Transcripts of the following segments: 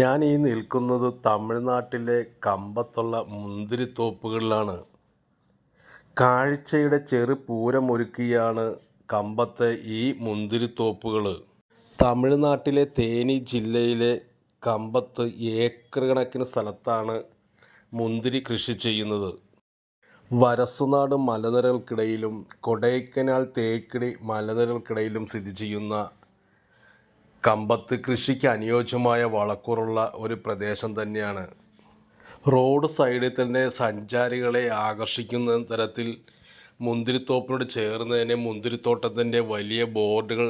ഞാൻ ഈ നിൽക്കുന്നത് തമിഴ്നാട്ടിലെ കമ്പത്തുള്ള മുന്തിരിത്തോപ്പുകളിലാണ്. കാഴ്ചയുടെ ചെറു പൂരമൊരുക്കിയാണ് കമ്പത്തെ ഈ മുന്തിരിത്തോപ്പുകൾ തമിഴ്നാട്ടിലെ തേനി ജില്ലയിലെ കമ്പത്ത് ഏക്കർ കണക്കിന് സ്ഥലത്താണ് മുന്തിരി കൃഷി ചെയ്യുന്നത്. വരസുനാട് മലനിരകൾക്കിടയിലും കൊടൈക്കനാൽ തേക്കടി മലനിരകൾക്കിടയിലും സ്ഥിതി ചെയ്യുന്ന കമ്പത്ത് കൃഷിക്ക് അനുയോജ്യമായ വളക്കൂറുള്ള ഒരു പ്രദേശം തന്നെയാണ്. റോഡ് സൈഡിൽ തന്നെ സഞ്ചാരികളെ ആകർഷിക്കുന്ന തരത്തിൽ മുന്തിരിത്തോപ്പിനോട് ചേർന്ന് തന്നെ മുന്തിരിത്തോട്ടത്തിന്റെ വലിയ ബോർഡുകൾ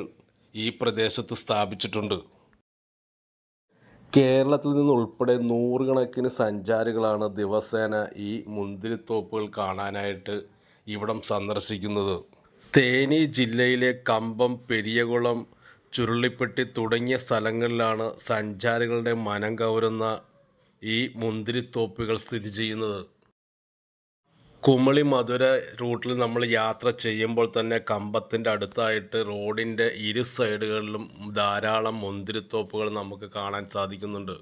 ഈ പ്രദേശത്ത് സ്ഥാപിച്ചിട്ടുണ്ട്. കേരളത്തിൽ നിന്നുൾപ്പെടെ നൂറുകണക്കിന് സഞ്ചാരികളാണ് ദിവസേന ഈ മുന്തിരിത്തോപ്പുകൾ കാണാനായിട്ട് ഇവിടം സന്ദർശിക്കുന്നത്. തേനി ജില്ലയിലെ കമ്പം പെരിയകുളം ചുരുളിപ്പെട്ടി തുടങ്ങിയ സ്ഥലങ്ങളിലാണ് സഞ്ചാരികളുടെ മനം കവരുന്ന ഈ മുന്തിരിത്തോപ്പുകൾ സ്ഥിതി ചെയ്യുന്നത്. കുമളി മധുര റൂട്ടിൽ നമ്മൾ യാത്ര ചെയ്യുമ്പോൾ തന്നെ കമ്പത്തിന്റെ അടുത്തായിട്ട് റോഡിന്റെ ഇരു സൈഡുകളിലും ധാരാളം മുന്തിരിത്തോപ്പുകൾ നമുക്ക് കാണാൻ സാധിക്കുന്നുണ്ട്.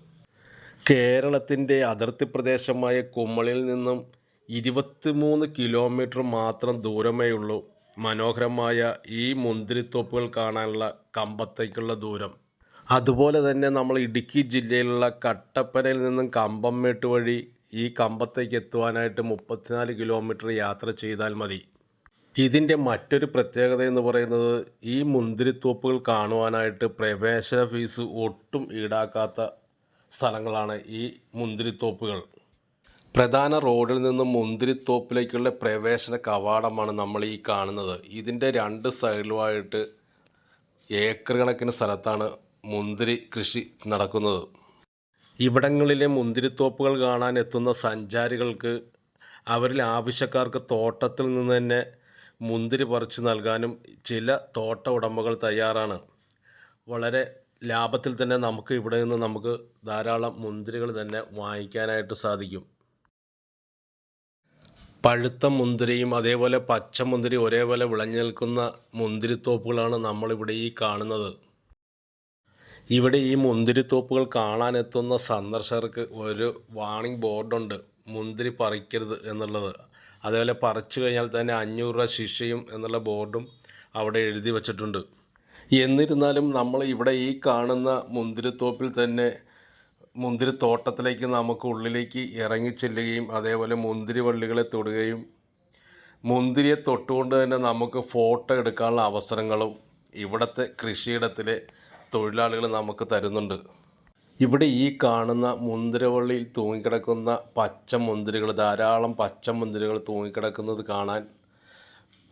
കേരളത്തിന്റെ അതിർത്തി പ്രദേശമായ കുമളിയിൽ നിന്നും ഇരുപത്തിമൂന്ന് കിലോമീറ്റർ മാത്രം ദൂരമേ ഉള്ളൂ മനോഹരമായ ഈ മുന്തിരിത്തോപ്പുകൾ കാണാനുള്ള കമ്പത്തേക്കുള്ള ദൂരം. അതുപോലെ തന്നെ നമ്മൾ ഇടുക്കി ജില്ലയിലുള്ള കട്ടപ്പനയിൽ നിന്നും കമ്പംമേട്ട് വഴി ഈ കമ്പത്തേക്ക് എത്തുവാനായിട്ട് മുപ്പത്തിനാല് കിലോമീറ്റർ യാത്ര ചെയ്താൽ മതി. ഇതിന്റെ മറ്റൊരു പ്രത്യേകത എന്ന് പറയുന്നത് ഈ മുന്തിരിത്തോപ്പുകൾ കാണുവാനായിട്ട് പ്രവേശന ഫീസ് ഒട്ടും ഈടാക്കാത്ത സ്ഥലങ്ങളാണ് ഈ മുന്തിരിത്തോപ്പുകൾ. പ്രധാന റോഡിൽ നിന്ന് മുന്തിരിത്തോപ്പിലേക്കുള്ള പ്രവേശന കവാടമാണ് നമ്മൾ ഈ കാണുന്നത്. ഇതിന്റെ രണ്ട് സൈഡിലുമായിട്ട് ഏക്കർ കണക്കിന് സ്ഥലത്താണ് മുന്തിരി കൃഷി നടക്കുന്നത്. ഇവിടങ്ങളിലെ മുന്തിരിത്തോപ്പുകൾ കാണാൻ എത്തുന്ന സഞ്ചാരികൾക്ക് അവരിൽ ആവശ്യക്കാർക്ക് തോട്ടത്തിൽ നിന്ന് തന്നെ മുന്തിരി പറിച്ചു നൽകാനും ചില തോട്ട ഉടമകൾ തയ്യാറാണ്. വളരെ ലാഭത്തിൽ തന്നെ നമുക്ക് ഇവിടെ നിന്ന് നമുക്ക് ധാരാളം മുന്തിരികൾ തന്നെ വാങ്ങിക്കാനായിട്ട് സാധിക്കും. പഴുത്ത മുന്തിരിയും അതേപോലെ പച്ച മുന്തിരി ഒരേപോലെ വിളഞ്ഞു നിൽക്കുന്ന മുന്തിരിത്തോപ്പുകളാണ് നമ്മളിവിടെ ഈ കാണുന്നത്. ഇവിടെ ഈ മുന്തിരിത്തോപ്പുകൾ കാണാനെത്തുന്ന സന്ദർശകർക്ക് ഒരു വാണിംഗ് ബോർഡുണ്ട് മുന്തിരി പറിക്കരുത് എന്നുള്ളത്. അതേപോലെ പറിച്ചു കഴിഞ്ഞാൽ തന്നെ അഞ്ഞൂറ് രൂപ ശിക്ഷയും എന്നുള്ള ബോർഡും അവിടെ എഴുതി വച്ചിട്ടുണ്ട്. എന്നിരുന്നാലും നമ്മൾ ഇവിടെ ഈ കാണുന്ന മുന്തിരിത്തോപ്പിൽ തന്നെ മുന്തിരിത്തോട്ടത്തിലേക്ക് നമുക്ക് ഉള്ളിലേക്ക് ഇറങ്ങി ചെല്ലുകയും അതേപോലെ മുന്തിരി വള്ളികളെ തൊടുകയും മുന്തിരിയെ തൊട്ടുകൊണ്ട് തന്നെ നമുക്ക് ഫോട്ടോ എടുക്കാനുള്ള അവസരങ്ങളും ഇവിടുത്തെ കൃഷിയിടത്തിലെ തൊഴിലാളികൾ നമുക്ക് തരുന്നുണ്ട്. ഇവിടെ ഈ കാണുന്ന മുന്തിരവള്ളിയിൽ തൂങ്ങിക്കിടക്കുന്ന പച്ച മുന്തിരികൾ ധാരാളം പച്ച മുന്തിരികൾ തൂങ്ങിക്കിടക്കുന്നത് കാണാൻ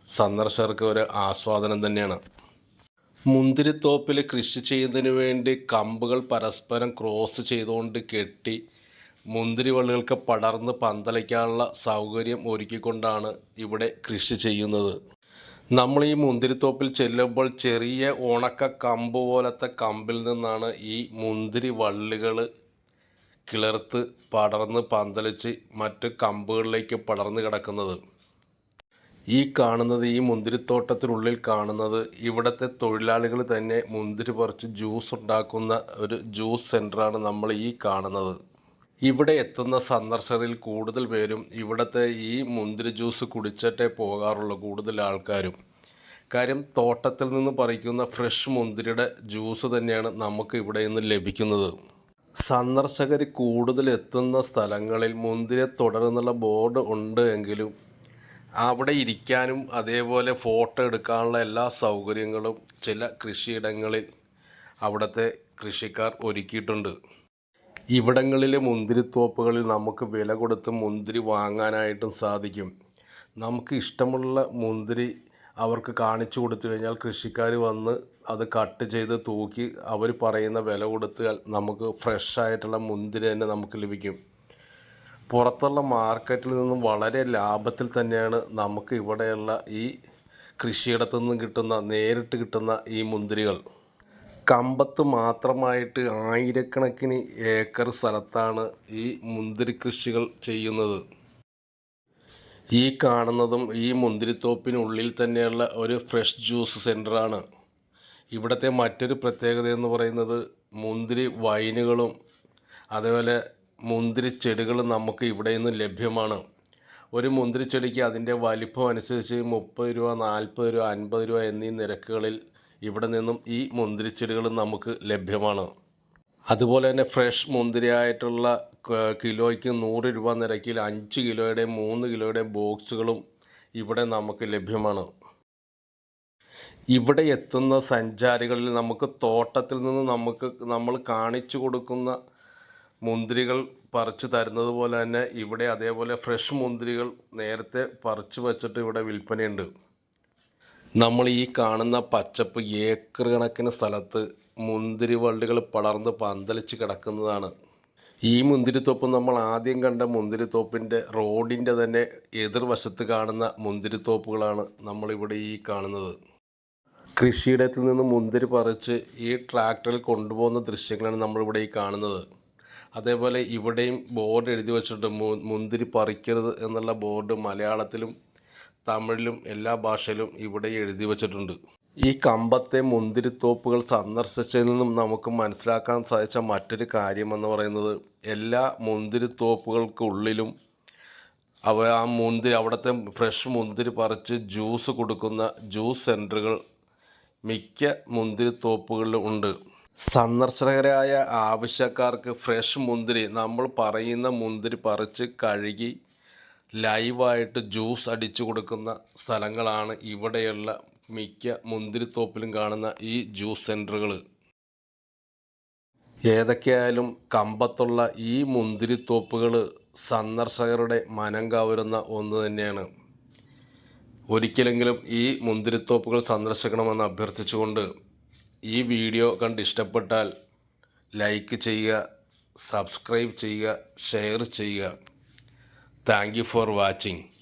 സന്ദർശകർക്ക് ഒരു ആസ്വാദനം തന്നെയാണ്. മുന്തിരിത്തോപ്പിൽ കൃഷി ചെയ്യുന്നതിന് വേണ്ടി കമ്പുകൾ പരസ്പരം ക്രോസ് ചെയ്തുകൊണ്ട് കെട്ടി മുന്തിരി മുന്തിരിവള്ളികൾക്ക് പടർന്ന് പന്തലിക്കാനുള്ള സൗകര്യം ഒരുക്കിക്കൊണ്ടാണ് ഇവിടെ കൃഷി ചെയ്യുന്നത്. നമ്മൾ ഈ മുന്തിരിത്തോപ്പിൽ ചെല്ലുമ്പോൾ ചെറിയ ഉണക്ക കമ്പ് പോലത്തെ കമ്പിൽ നിന്നാണ് ഈ മുന്തിരി വള്ളികൾ കിളർത്ത് പടർന്ന് പന്തലിച്ച് മറ്റ് കമ്പുകളിലേക്ക് പടർന്ന് കിടക്കുന്നത്. ഈ കാണുന്നത് ഈ മുന്തിരിത്തോട്ടത്തിനുള്ളിൽ കാണുന്നത് ഇവിടുത്തെ തൊഴിലാളികൾ തന്നെ മുന്തിരി പറിച്ച് ജ്യൂസ് ഉണ്ടാക്കുന്ന ഒരു ജ്യൂസ് സെന്ററാണ് നമ്മൾ ഈ കാണുന്നത്. ഇവിടെ എത്തുന്ന സന്ദർശകരിൽ കൂടുതൽ പേരും ഇവിടുത്തെ ഈ മുന്തിരി ജ്യൂസ് കുടിച്ചിട്ടേ പോകാറുള്ളൂ കൂടുതൽ ആൾക്കാരും. കാര്യം തോട്ടത്തിൽ നിന്ന് പറിക്കുന്ന ഫ്രഷ് മുന്തിരിയുടെ ജ്യൂസ് തന്നെയാണ് നമുക്ക് ഇവിടെ നിന്ന് ലഭിക്കുന്നത്. സന്ദർശകർ കൂടുതൽ എത്തുന്ന സ്ഥലങ്ങളിൽ മുന്തിരിയെ തുടരുന്നുള്ള ബോർഡ് ഉണ്ട് എങ്കിലും അവിടെ ഇരിക്കാനും അതേപോലെ ഫോട്ടോ എടുക്കാനുള്ള എല്ലാ സൗകര്യങ്ങളും ചില കൃഷിയിടങ്ങളിൽ അവിടുത്തെ കൃഷിക്കാർ ഒരുക്കിയിട്ടുണ്ട്. ഇവിടങ്ങളിലെ മുന്തിരിത്തോപ്പുകളിൽ നമുക്ക് വില കൊടുത്ത് മുന്തിരി വാങ്ങാനായിട്ടും സാധിക്കും. നമുക്ക് ഇഷ്ടമുള്ള മുന്തിരി അവർക്ക് കാണിച്ചു കൊടുത്തു കഴിഞ്ഞാൽ കൃഷിക്കാർ വന്ന് അത് കട്ട് ചെയ്ത് തൂക്കി അവർ പറയുന്ന വില കൊടുത്താൽ നമുക്ക് ഫ്രഷ് ആയിട്ടുള്ള മുന്തിരി തന്നെ നമുക്ക് ലഭിക്കും. പുറത്തുള്ള മാർക്കറ്റിൽ നിന്നും വളരെ ലാഭത്തിൽ തന്നെയാണ് നമുക്ക് ഇവിടെയുള്ള ഈ കൃഷിയിടത്തു നിന്നും കിട്ടുന്ന നേരിട്ട് കിട്ടുന്ന ഈ മുന്തിരികൾ. കമ്പത്ത് മാത്രമായിട്ട് ആയിരക്കണക്കിന് ഏക്കർ സ്ഥലത്താണ് ഈ മുന്തിരി കൃഷികൾ ചെയ്യുന്നത്. ഈ കാണുന്നതും ഈ മുന്തിരിത്തോപ്പിനുള്ളിൽ തന്നെയുള്ള ഒരു ഫ്രഷ് ജ്യൂസ് സെന്ററാണ് ഇവിടുത്തെ മറ്റൊരു പ്രത്യേകത എന്ന് പറയുന്നത് മുന്തിരി വൈനുകളും അതേപോലെ മുന്തിരി ചെടികൾ നമുക്ക് ഇവിടെ നിന്ന് ലഭ്യമാണ്. ഒരു മുന്തിരിച്ചെടിക്ക് അതിന്റെ വലിപ്പം അനുസരിച്ച് മുപ്പത് രൂപ നാൽപ്പത് രൂപ അൻപത് രൂപ എന്നീ നിരക്കുകളിൽ ഇവിടെ നിന്നും ഈ മുന്തിരിച്ചെടികൾ നമുക്ക് ലഭ്യമാണ്. അതുപോലെ തന്നെ ഫ്രഷ് മുന്തിരിയായിട്ടുള്ള കിലോയ്ക്ക് നൂറ് രൂപ നിരക്കിൽ അഞ്ച് കിലോയുടെ മൂന്ന് കിലോയുടെ ബോക്സുകളും ഇവിടെ നമുക്ക് ലഭ്യമാണ്. ഇവിടെ എത്തുന്ന സഞ്ചാരികളിൽ നമുക്ക് തോട്ടത്തിൽ നിന്ന് നമുക്ക് നമ്മൾ കാണിച്ചു കൊടുക്കുന്ന മുന്തിരികൾ പറിച്ചു തരുന്നത് പോലെ തന്നെ ഇവിടെ അതേപോലെ ഫ്രഷ് മുന്തിരികൾ നേരത്തെ പറിച്ചു വെച്ചിട്ട് ഇവിടെ വിൽപ്പനയുണ്ട്. നമ്മൾ ഈ കാണുന്ന പച്ചപ്പ് ഏക്കർ കണക്കിന് സ്ഥലത്ത് മുന്തിരി വള്ളികൾ പടർന്ന് പന്തലിച്ച് കിടക്കുന്നതാണ്. ഈ മുന്തിരിത്തോപ്പ് നമ്മൾ ആദ്യം കണ്ട മുന്തിരിത്തോപ്പിന്റെ റോഡിന്റെ തന്നെ എതിർവശത്ത് കാണുന്ന മുന്തിരിത്തോപ്പുകളാണ് നമ്മളിവിടെ ഈ കാണുന്നത്. കൃഷിയിടത്തിൽ നിന്ന് മുന്തിരി പറിച്ച് ഈ ട്രാക്ടറിൽ കൊണ്ടുപോകുന്ന ദൃശ്യങ്ങളാണ് നമ്മളിവിടെ ഈ കാണുന്നത്. അതേപോലെ ഇവിടെയും ബോർഡ് എഴുതി വെച്ചിട്ടുണ്ട് മുന്തിരി പറിക്കരുത് എന്നുള്ള ബോർഡ് മലയാളത്തിലും തമിഴിലും എല്ലാ ഭാഷയിലും ഇവിടെ എഴുതി വച്ചിട്ടുണ്ട്. ഈ കമ്പത്തെ മുന്തിരിത്തോപ്പുകൾ സന്ദർശിച്ചതിൽ നിന്നും നമുക്ക് മനസ്സിലാക്കാൻ സാധിച്ച മറ്റൊരു കാര്യമെന്ന് പറയുന്നത് എല്ലാ മുന്തിരിത്തോപ്പുകൾക്കുള്ളിലും അവ ആ മുന്തിരി അവിടുത്തെ ഫ്രഷ് മുന്തിരി പറിച്ച് ജ്യൂസ് കൊടുക്കുന്ന ജ്യൂസ് സെന്ററുകൾ മിക്ക മുന്തിരിത്തോപ്പുകളിലും ഉണ്ട്. സന്ദർശകരായ ആവശ്യക്കാർക്ക് ഫ്രഷ് മുന്തിരി നമ്മൾ പറയുന്ന മുന്തിരി പറിച്ച് കഴുകി ലൈവായിട്ട് ജ്യൂസ് അടിച്ചു കൊടുക്കുന്ന സ്ഥലങ്ങളാണ് ഇവിടെയുള്ള മിക്ക മുന്തിരിത്തോപ്പിലും കാണുന്ന ഈ ജ്യൂസ് സെന്ററുകൾ ഏതൊക്കെയായാലും കമ്പത്തുള്ള ഈ മുന്തിരിത്തോപ്പുകൾ സന്ദർശകരുടെ മനം കവരുന്ന ഒന്ന് തന്നെയാണ്. ഒരിക്കലെങ്കിലും ഈ മുന്തിരിത്തോപ്പുകൾ സന്ദർശിക്കണമെന്ന് അഭ്യർത്ഥിച്ചുകൊണ്ട് ഈ വീഡിയോ കണ്ട് ഇഷ്ടപ്പെട്ടാൽ ലൈക്ക് ചെയ്യുക സബ്സ്ക്രൈബ് ചെയ്യുക ഷെയർ ചെയ്യുക. Thank for watching.